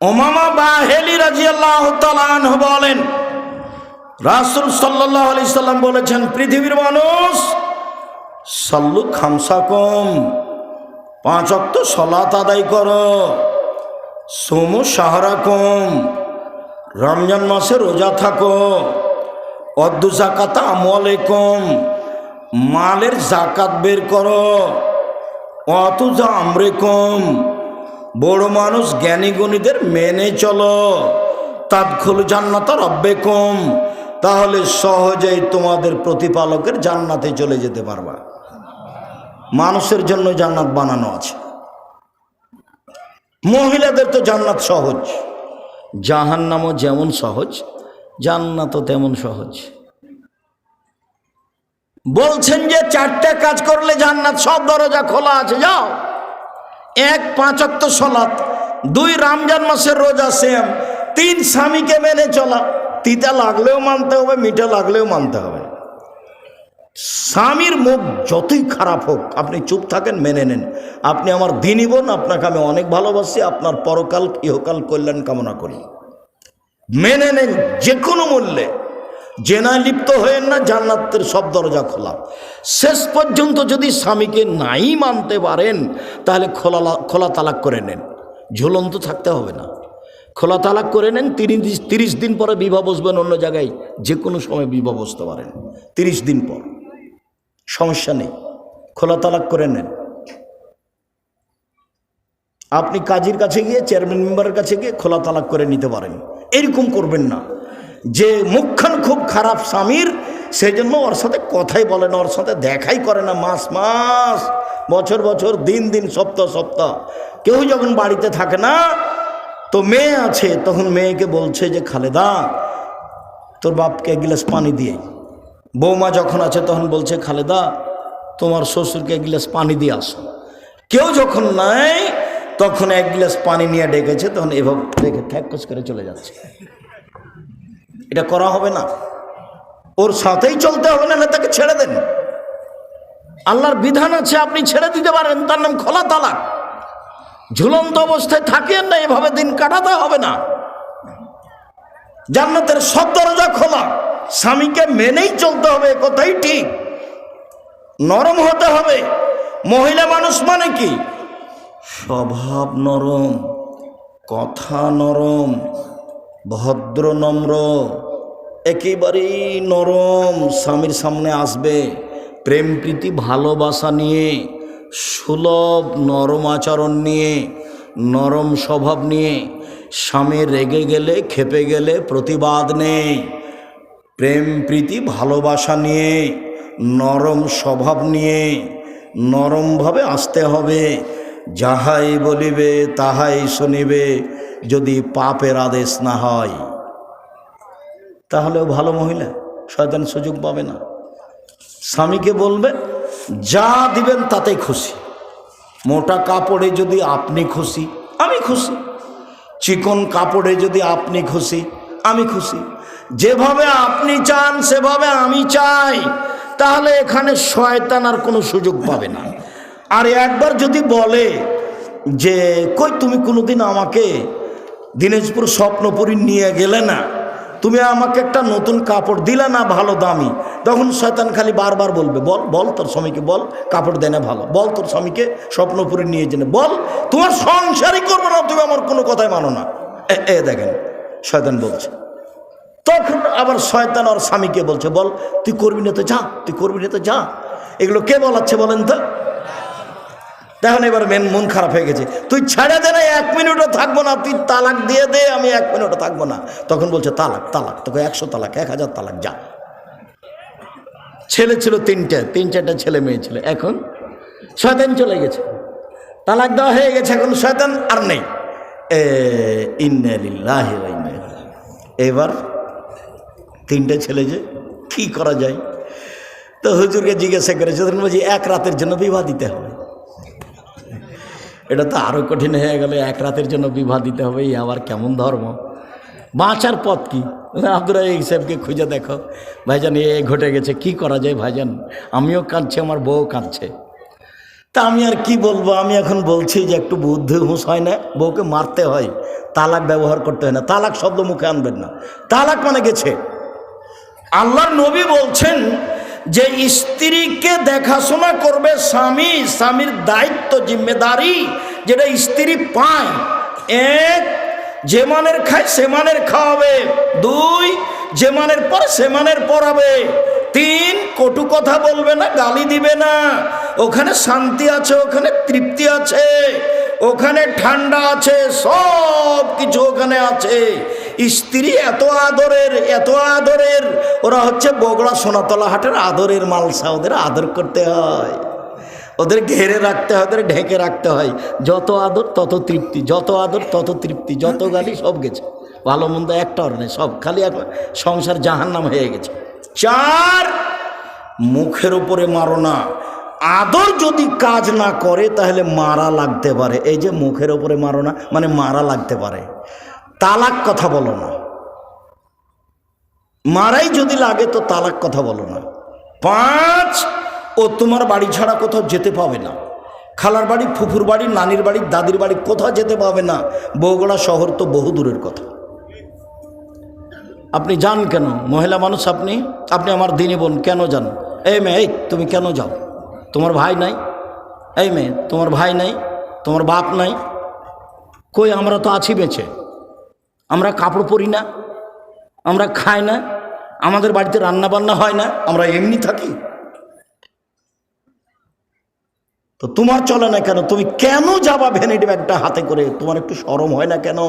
ওমামা বাহেলি রাজিয়াল্লাহ তালান বলেন, রাসুল সাল্লাহ আলি সাল্লাম বলেছেন, পৃথিবীর মানুষ সাল্লু খামসা কম, পাঁচ অক্ত সলাত আদায় করো, সোমু সাহারা কম, রমজান মাসে রোজা থাকো জাকাতা আমলে কম মালের জাকাত বের করো অত যা আমরে কম বড় মানুষ জ্ঞানী গণিদের মেনে চলো। তাৎখুল জান্নাত রব্বে কম তাহলে সহজেই তোমাদের প্রতিপালকের জান্নাতে চলে যেতে পারবা। মানুষের জন্য জান্নাত বানানো আছে। মহিলাদের তো জান্নাত সহজ। জাহান্নামও যেমন সহজ, জান্নাতও তেমন সহজ। বলছেন যে চারটা কাজ করলে জান্নাত সব দরজা খোলা আছে, যাও। এক পাঁচক্ত সলাত দুই রামজান মাসের রোজা সেম, তিন স্বামীকে মেনে চলা, তিতা লাগলেও মানতে হবে, মিঠা লাগলেও মানতে হবে। স্বামীর মুখ যতই খারাপ হোক, আপনি চুপ থাকেন, মেনে নেন। আপনি আমার দিনই বোন, আপনাকে আমি অনেক ভালোবাসি, আপনার পরকাল, ইহকাল কল্যাণ কামনা করি। মেনে নেন, যে কোনো মূল্যে। জেনায় লিপ্ত হয়েন না জান্নাতের সব দরজা খোলা। শেষ পর্যন্ত যদি স্বামীকে নাই মানতে পারেন, তাহলে খোলা খোলা তালাক করে নেন। ঝুলন্ত থাকতে হবে না। খোলা তালাক করে নেন, তিরিশ তিরিশ দিন পরে বিবাহ বসবেন অন্য জায়গায় যে কোনো সময় বিবাহ বসতে পারেন। তিরিশ দিন পর। সমস্যা নেই। খোলা তালাক করে নেন। আপনি কাজীর কাছে গিয়ে, চেয়ারম্যান মেম্বারের কাছে গিয়ে খোলা তালাক করে নিতে পারেন। এরকম করবেন না। যে মুখখান খুব খারাপ স্বামীর সেই জন্য ওর সাথে কথাই বলে না, ওর সাথে দেখাই করে না মাস মাস, বছর বছর, দিন দিন, সপ্তাহ সপ্তাহ। কেউ যখন বাড়িতে থাকে না, তো মেয়ে আছে, তখন মেয়েকে বলছে যে, খালেদা, তোর বাপকে এক গিলাস পানি দিয়ে বৌমা যখন আছে, তখন বলছে, খালেদা, তোমার শ্বশুরকে এক গিলাস পানি দিয়ে আসো। কেউ যখন নাই, তখন এক গ্লাস পানি নিয়ে ডেকেছে, তখন এভাবে দেখে ঠ্যাকস করে চলে যাচ্ছে। এটা করা হবে না। ওর সাথেই চলতে হবে না তাকে ছেড়ে দেন। আল্লাহর বিধান আছে, আপনি ছেড়ে দিতে পারেন, তার নাম খোলা তালাক। ঝুলন্ত অবস্থায় থাকেন না, এভাবে দিন কাটাতে হবে না। জান্নাতের সব দরজা খোলা। স্বামীকে মেনেই চলতে হবে কথাই ঠিক। নরম হতে হবে। মহিলা মানুষ মানে কি? স্বভাব নরম, কথা নরম ভদ্র, নম্র, একেবারেই নরম স্বামীর সামনে আসবে। প্রেম, প্রীতি, ভালোবাসা নিয়ে, সুলভ, নরম আচরণ নিয়ে, নরম স্বভাব নিয়ে, স্বামী রেগে গেলে, খেপে গেলে প্রতিবাদ নেই। প্রেম, প্রীতি, ভালোবাসা নিয়ে, নরম স্বভাব নিয়ে, নরমভাবে আসতে হবে। যাহাই বলিবে, তাহাই শুনিবে। যদি পাপের আদেশ না হয়, তাহলেও ভালো মহিলা শয়তান সুযোগ পাবে না। স্বামীকে বলবে, যা দিবেন তাতেই খুশি। মোটা কাপড়ে যদি আপনি খুশি, আমি খুশি। চিকন কাপড়ে যদি আপনি খুশি, আমি খুশি। যেভাবে আপনি চান, সেভাবে আমি চাই। তাহলে এখানে শয়তান আর কোনো সুযোগ পাবে না। আর একবার যদি বলে যে, কই তুমি কোনোদিন আমাকে দিনাজপুর স্বপ্নপুরী নিয়ে গেলে না। তুমি আমাকে একটা নতুন কাপড় দিলে না ভালো দামি? তখন শয়তান খালি বারবার বলবে, বল বল তোর স্বামীকে, বল কাপড় দেয় না ভালো। বল তোর স্বামীকে স্বপ্নপুরী নিয়ে জেনে বল, তোমার সংসারই করব না, তুমি আমার কোনো কথাই মানো না। এ- দেখেন, শয়তান বলছে। তখন আবার শয়তান আর স্বামীকে বলছে, বল, তুই করবি না তো যা, তুই করবি না তো যা। এগুলো কে বলাচ্ছে বলেন তো? তখন এবার মেন মন খারাপ হয়ে গেছে। তুই ছেড়ে দে না, এক মিনিটও থাকব না, তুই তালাক দিয়ে দে, আমি এক মিনিটও থাকব না। তখন বলছে, তালাক তালাক, তোকে একশো তালাক, এক হাজার তালাক, যা। ছেলে ছিল তিনটে, তিন চারটা ছেলে মেয়ে ছিল। এখন শয়তান চলে গেছে। তালাক দেওয়া হয়ে গেছে, এখন শয়তান আর নেই। ইন্নালিল্লাহি এবার তিনটে ছেলে যে, কি করা যায়? তো হুজুরকে জিজ্ঞাসা করেছে বলছি, এক রাতের জন্য বিবাহ দিতে হবে। এটা তো আরও কঠিন হয়ে গেলে, এক রাতের জন্য বিবাহ দিতে হবে, এই আবার কেমন ধর্ম? বাঁচার পথ কী? আব্দুর এই সাহেবকে খুঁজে দেখো। ভাইজান, এ ঘটে গেছে, কি করা যায় ভাইজান? আমিও কাঁদছি, আমার বউ কাঁদছে। তা আমি আর কি বলব? আমি এখন বলছি যে একটু বুদ্ধি হুঁশ হয় না, বউকে মারতে হয়, তালাক ব্যবহার করতে হয় না। তালাক শব্দ মুখে আনবেন না। তালাক মানে গেছে। আল্লাহর নবী বলছেন যে স্ত্রীকে দেখাশোনা করবে স্বামী, স্বামীর দায়িত্ব, জিম্মেদারি যেটা স্ত্রী পায়। এক, যে মানের খায় সে মানের খাওয়াবে। দুই, যে মানের পর সে মানের পড়াবে। তিন, কটু কথা বলবে না, গালি দিবে না। ওখানে শান্তি আছে, ওখানে তৃপ্তি আছে, ওখানে ঠান্ডা আছে সব কিছু ওখানে আছে। স্ত্রী এত আদরের এত আদরের। ওরা হচ্ছে বগড়া সোনাতলা হাটের আদরের মালসা, ওদের আদর করতে হয়। ওদের ঘেরে রাখতে হয়, ওদের ঢেকে রাখতে হয়। যত আদর, তত তৃপ্তি, যত আদর, তত তৃপ্তি, যত গালি, সব গেছে। ভালো মন্দ একটাও নেই, সব খালি এখন সংসার জাহান্নাম হয়ে গেছে। চার, মুখের উপরে মারো না। আদর যদি কাজ না করে, তাহলে মারা লাগতে পারে। এই যে মুখের উপরে মারো না মানে মারা লাগতে পারে। তালাক কথা বলো না। মারাই যদি লাগে তো তালাক কথা বলো না। পাঁচ, ও তোমার বাড়ি ছাড়া কোথাও যেতে পাবে না। খালার বাড়ি, ফুফুর বাড়ি, নানির বাড়ি, দাদির বাড়ি কোথাও যেতে পাবে না। বগুড়া শহর তো বহু দূরের কথা। আপনি যান কেন? মহিলা মানুষ আপনি? আপনি আমার দিনী বোন, কেন যান? এই মেয়ে, এই তুমি কেন যাও? তোমার ভাই নাই? এই মেয়ে, তোমার ভাই নাই? তোমার বাপ নাই? কই আমরা তো আছি বেঁচে? আমরা কাপড় পরি না, আমরা খাই না, আমাদের বাড়িতে রান্না বান্না হয় না, আমরা এমনি থাকি। তো তোমার চলে না কেন? তুমি কেন যাবা ভ্যানিটি ব্যাগটা হাতে করে? তোমার একটু সরম হয় না কেন?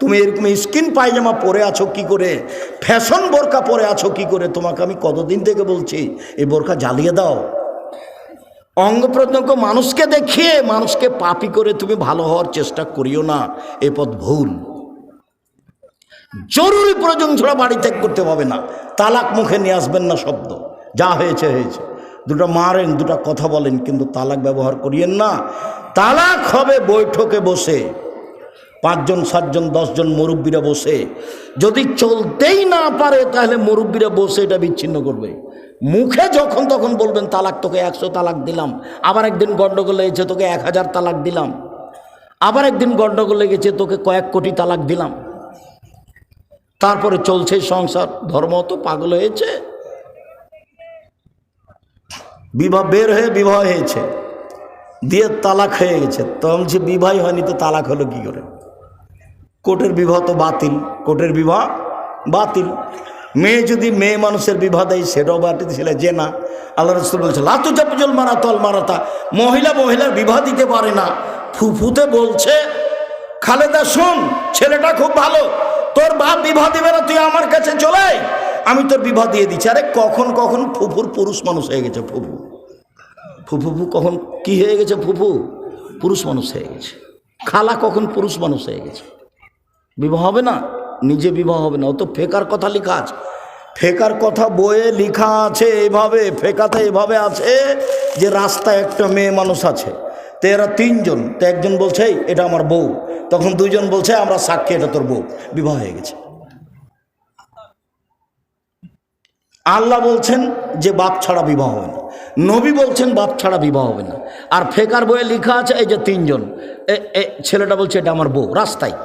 তুমি এরকম স্কিন পায়জামা পরে আছো কি করে? ফ্যাশন বোরকা পরে আছো কি করে? তোমাকে আমি কতদিন থেকে বলছি, এই বোরকা জ্বালিয়ে দাও। অঙ্গ প্রত্যঙ্গ মানুষকে দেখিয়ে মানুষকে পাপি করে তুমি ভালো হওয়ার চেষ্টা করিও না। এ পথ ভুল। জরুরি প্রয়োজন ছাড়া বাড়ি ত্যাগ করতে পাবে না। তালাক মুখে নিয়ে আসবেন না শব্দ। যা হয়েছে হয়েছে। দুটো মারেন, দুটো কথা বলেন, কিন্তু তালাক ব্যবহার করিয়েন না। তালাক হবে বৈঠকে বসে। পাঁচজন, সাতজন, দশজন মুরব্বীরা বসে। যদি চলতেই না পারে, তাহলে মুরব্বীরা বসে এটা বিচ্ছিন্ন করবে। মুখে যখন তখন বলবেন, তালাক তোকে একশো তালাক দিলাম। আবার একদিন গণ্ডগোল লেগেছে, তোকে এক হাজার তালাক দিলাম। আবার একদিন গণ্ডগোল লেগেছে, তোকে কয়েক কোটি তালাক দিলাম। তারপরে চলছে সংসার। ধর্ম তো পাগল হয়েছে। বিবাহ বের হয়ে বিবাহ হয়েছে। দিয়ে তালাক হয়ে গেছে। তো আমি বলছি বিবাহ হয়নি তো তালাক হলো কি করে? কোর্টের বিবাহ তো বাতিল। কোর্টের বিবাহ বাতিল। মেয়ে যদি মেয়ে মানুষের বিবাহ দেয়, সেটাও বাতিল। ছেলে যে না, আল্লাহ রসুল বলছে, লাতু চাপুজল মারা তল মারাতা। মহিলা মহিলার বিবাহ দিতে পারে না। ফুফুতে বলছে, খালেদা, শোন, ছেলেটা খুব ভালো। তোর বাপ বিবাহ দিবে না, তুই আমার কাছে চলে। আমি তোর বিবাহ দিয়ে দিচ্ছি। আরে কখন কখন ফুফুর পুরুষ মানুষ হয়ে গেছে ফুফু। ফুফু কখন কি হয়ে গেছে ফুফু? পুরুষ মানুষ হয়ে গেছে। খালা কখন পুরুষ মানুষ হয়ে গেছে? বিবাহ হবে না? নিজে বিবাহ হবে না। ও তো ফেকার কথা লেখা আছে। ফেকার কথা বইয়ে লেখা আছে এভাবে, ফেকাতে এভাবে আছে যে রাস্তায় একটা মেয়ে মানুষ আছে। তো এরা তিনজন। তো একজন বলছে এটা আমার বউ। তখন দুইজন বলছে, আমরা সাক্ষী এটা তোর বউ। বিবাহ হয়ে গেছে। আল্লাহ বলছেন যে, বাপ ছাড়া বিবাহ হবে না। নবী বলছেন, বাপ ছাড়া বিবাহ হবে না। আর ফেকার বইয়ে লেখা আছে, এই যে তিনজন ছেলেটা বলছে এটা আমার বউ। রাস্তায়।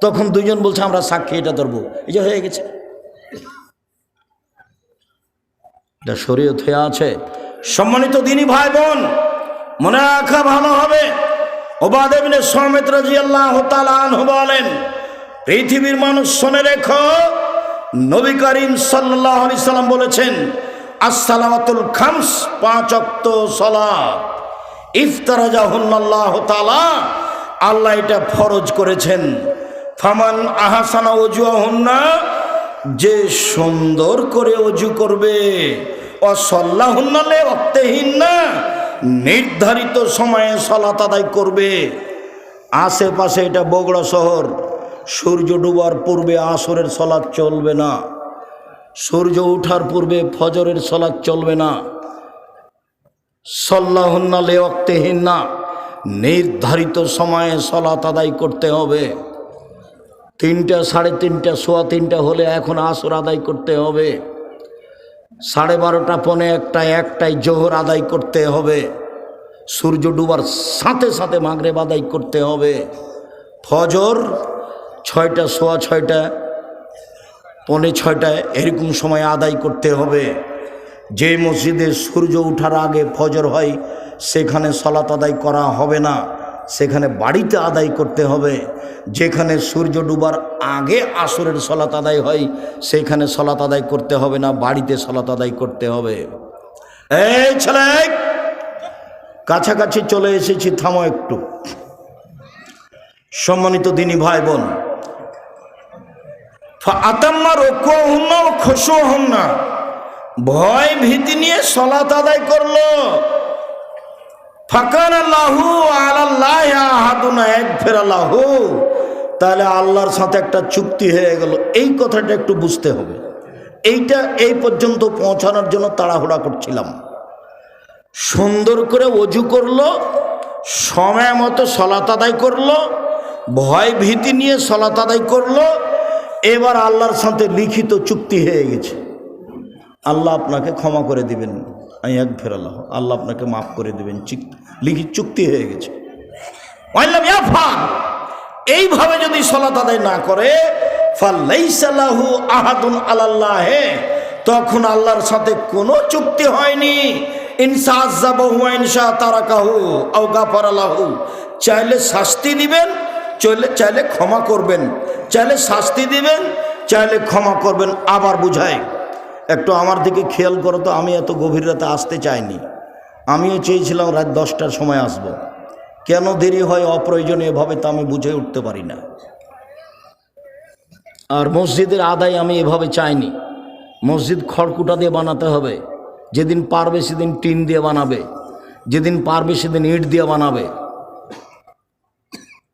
তখন দুইজন বলছে, আমরা সাক্ষী এটা তোর বউ। এই যে হয়ে গেছে। এটা শরীয়ত হয়ে আছে। সম্মানিত দিনী ভাই বোন, মনে রাখা ভালো হবে। ওবাদেবিনে সমেত রাজি আল্লাহ বলেন, পৃথিবীর মানুষ শোনে রেখো, নবী করিম সাল্লাহ আলি সাল্লাম বলেছেন আসসালামাতুল খামস পাঁচ অক্ত সলাত। ইফতারাজাহুল্লাহ তালা আল্লাহ এটা ফরজ করেছেন। ফামান আহাসানা অজুয়াহুন্না যে সুন্দর করে অজু করবে অসল্লাহুন্নালে অক্তেহীন না নির্ধারিত সময়ে সলাত আদায় করবে। আশেপাশে এটা বগুড়া শহর। সূর্য ডুবার পূর্বে আসরের সলাৎ চলবে না। সূর্য ওঠার পূর্বে ফজরের সলাৎ চলবে না। সল্লাহন্না না নির্ধারিত সময়ে সলাত আদায় করতে হবে। তিনটা, সাড়ে তিনটা, সোয়া তিনটা হলে এখন আসর আদায় করতে হবে। সাড়ে বারোটা, পনে একটা একটাই জোহর আদায় করতে হবে। সূর্য ডুবার সাথে সাথে মাগরেব আদায় করতে হবে। ফজর ছয়টা, সোয়া ছয়টা, পনে ছয়টায় এরকম সময় আদায় করতে হবে। যে মসজিদে সূর্য ওঠার আগে ফজর হয়, সেখানে সলাত আদায় করা হবে না। সেখানে বাড়িতে আদায় করতে হবে। যেখানে সূর্য ডুবার আগে আসরের সলাত আদায় হয়, সেখানে সলাত আদায় করতে হবে না, বাড়িতে সলাত আদায় করতে হবে। এই ছেলে, কাছাকাছি চলে এসেছি, থামো একটু। সম্মানিত দিনী ভাই বোন আতাম্মা রক্ষো হন খসো হন না ভয় ভীতি নিয়ে সলাত আদায় করল। ফাকার আল্লাহু আল্লাহ আহাদুনা, এক ফের আল্লাহু। তাহলে আল্লাহর সাথে একটা চুক্তি হয়ে গেল। এই কথাটা একটু বুঝতে হবে। এইটা এই পর্যন্ত পৌঁছানোর জন্য তাড়াহুড়া করছিলাম। সুন্দর করে অজু করল, সময় মতো সলাত আদায় করল, ভয় ভীতি নিয়ে সলাত আদায় করল। এবার আল্লাহর সাথে লিখিত চুক্তি হয়ে গেছে। আল্লাহ আপনাকে ক্ষমা করে দিবেন। আমি এক ফের আল্লাহ আপনাকে মাফ করে দেবেন। লিখিত চুক্তি হয়ে গেছে। এইভাবে যদি সলাত আদায় না করে আহাদুন আলাল্লাহে। তখন আল্লাহর সাথে কোনো চুক্তি হয়নি। চাইলে শাস্তি দিবেন চলে চাইলে ক্ষমা করবেন। চাইলে শাস্তি দিবেন, চাইলে ক্ষমা করবেন। আবার বুঝায়। একটু আমার দিকে খেয়াল করো তো, আমি এত গভীর রাতে আসতে চাইনি। আমিও চেয়েছিলাম রাত দশটার সময় আসব। কেন দেরি হয় অপ্রয়োজনীয়ভাবে তা আমি বুঝে উঠতে পারি না। আর মসজিদের আদায় আমি এভাবে চাইনি। মসজিদ খড়কুটা দিয়ে বানাতে হবে। যেদিন পারবে সেদিন টিন দিয়ে বানাবে। যেদিন পারবে সেদিন ইট দিয়ে বানাবে।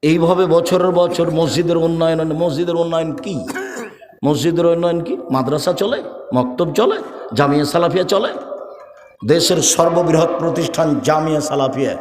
এইভাবে বছরের বছর মসজিদের উন্নয়ন মসজিদের উন্নয়ন কি? মসজিদের উন্নয়ন কি? মাদ্রাসা চলে, মক্তব চলে, জামিয়া সালাফিয়া চলে? দেশের সর্ববৃহৎ প্রতিষ্ঠান জামিয়া সালাফিয়া।